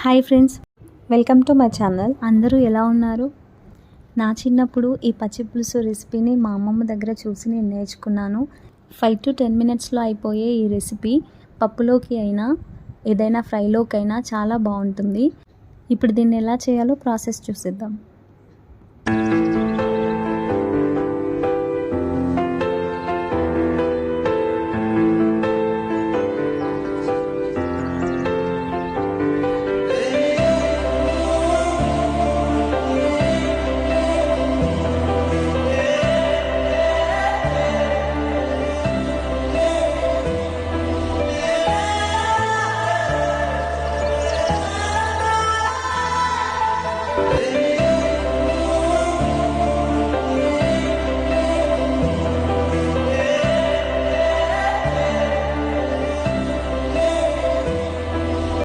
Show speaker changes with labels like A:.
A: Hi friends welcome to my channel. అందరూ ఎలా ఉన్నారు? నా చిన్నప్పుడు ఈ పచ్చి పులుసు రెసిపీని మా అమ్మమ్మ దగ్గర చూసి నేను నేర్చుకున్నాను. ఫైవ్ టు టెన్ మినిట్స్లో అయిపోయే ఈ రెసిపీ పప్పులోకి అయినా ఏదైనా ఫ్రైలోకి అయినా చాలా బాగుంటుంది. ఇప్పుడు దీన్ని ఎలా చేయాలో ప్రాసెస్ చూసేద్దాం.